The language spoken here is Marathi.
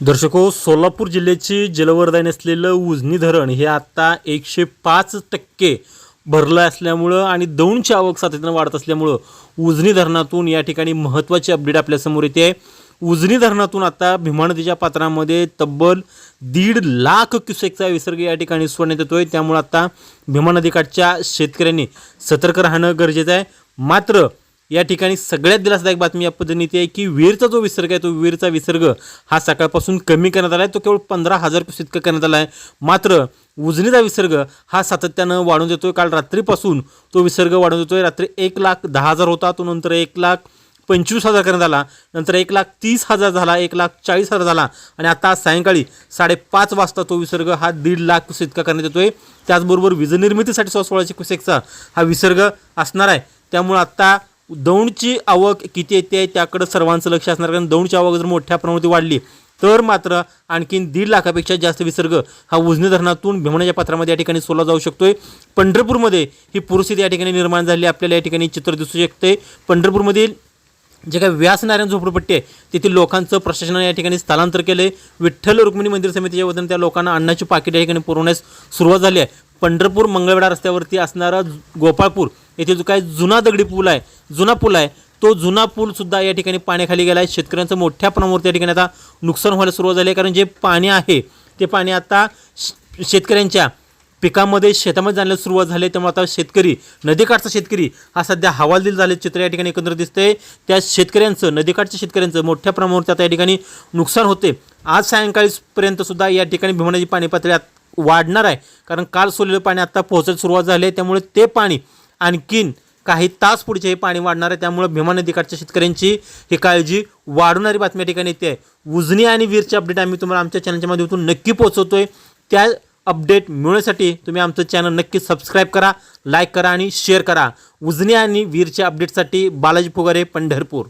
दर्शको सोलापूर जिल्ह्याची जलवरदान असलेलं उजनी धरण हे आत्ता एकशे पाच टक्के भरलं असल्यामुळं आणि दौंडची आवक सातत्यानं वाढत असल्यामुळं उजनी धरणातून या ठिकाणी महत्त्वाची अपडेट आपल्यासमोर येते. उजनी धरणातून आता भीमा नदीच्या पात्रामध्ये तब्बल दीड लाख क्युसेकचा विसर्ग या ठिकाणी सोडण्यात येतोय. त्यामुळं आता भीमा नदीकाठच्या शेतकऱ्यांनी सतर्क राहणं गरजेचं आहे. मात्र या ठिकाणी सगळ्यात दिलासदायक बातमी या पद्धतीने आहे की वीरचा जो विसर्ग आहे तो वीरचा विसर्ग हा सकाळपासून कमी करण्यात आला आहे तो केवळ पंधरा हजार क्युसेक इतकं करण्यात आला आहे मात्र उजनीचा विसर्ग हा सातत्यानं वाढून देतोय काल रात्रीपासून तो विसर्ग वाढून देतोय रात्री एक लाख दहा हजार होता. तो नंतर एक लाख पंचवीस हजार करण्यात आला. नंतर एक लाख तीस हजार झाला. एक लाख चाळीस हजार झाला. आणि आता सायंकाळी साडेपाच वाजता तो विसर्ग हा दीड लाख क्युसेक इतका करण्यात येतोय. त्याचबरोबर वीजनिर्मितीसाठी सोळाशे क्युसेकचा हा विसर्ग असणार आहे. त्यामुळे आत्ता दौंडची आवक किती येते त्याकडं सर्वांचं लक्ष असणार कारण दौंडची आवक जर मोठ्या प्रमाणात वाढली तर मात्र आणखीन दीड लाखापेक्षा जास्त विसर्ग हा उजनी धरणातून भीमणाच्या पात्रामध्ये या ठिकाणी सोडला जाऊ शकतोय. पंढरपूरमध्ये ही परिस्थिती या ठिकाणी निर्माण झाली. आपल्याला या ठिकाणी चित्र दिसू शकते पंढरपूरमधील जे काही व्यासनारायण झोपडपट्टी आहे तेथील लोकांचं प्रशासनाने या ठिकाणी स्थलांतर केलं आहे विठ्ठल रुक्मिणी मंदिर समितीच्या वतीने त्या लोकांना अन्नाची पाकिट या ठिकाणी पुरवण्यास सुरुवात झाली आहे. पंढरपूर मंगळवेढा रस्त्यावरती असणारा गोपाळपूर येथे जो काय जुना दगडी पूल आहे जुना पूल आहे तो जुना पूल सुद्धा या ठिकाणी पाण्याखाली गेला आहे. शेतकऱ्यांचं मोठ्या प्रमाणावर त्या ठिकाणी आता नुकसान व्हायला सुरुवात झाली आहे. कारण जे पाणी आहे ते पाणी आता शेतकऱ्यांच्या पिकामध्ये शेतामध्ये जाण्याला सुरुवात झाली त्यामुळे आता शेतकरी नदीकाठचा शेतकरी हा सध्या हवालदिल झाले चित्र या ठिकाणी एकंदर दिसते त्या शेतकऱ्यांचं नदीकाठच्या शेतकऱ्यांचं मोठ्या प्रमाणावरती आता या ठिकाणी नुकसान होते. आज सायंकाळीपर्यंत सुद्धा या ठिकाणी भीमण्याची पाणी पातळी वाढणार आहे. कारण काल सोडलेलं पाणी आता पोहोचायला सुरुवात झाली आहे. त्यामुळे ते पाणी आणखीन काही तास पुढचे हे पाणी वाढणार आहे. त्यामुळे भीमा नदीकाठच्या शेतकऱ्यांची ही काळजी वाढवणारी बातमी ठिकाणी येते. आहे उजनी आणि वीरची अपडेट आम्ही तुम्हाला आमच्या चॅनलच्या माध्यमातून नक्की पोहोचवतोय. त्या अपडेट मिळवण्यासाठी तुम्ही आमचं चॅनल नक्की सबस्क्राईब करा लाईक करा आणि शेअर करा. उजनी आणि वीरच्या अपडेटसाठी बालाजी फुगारे पंढरपूर.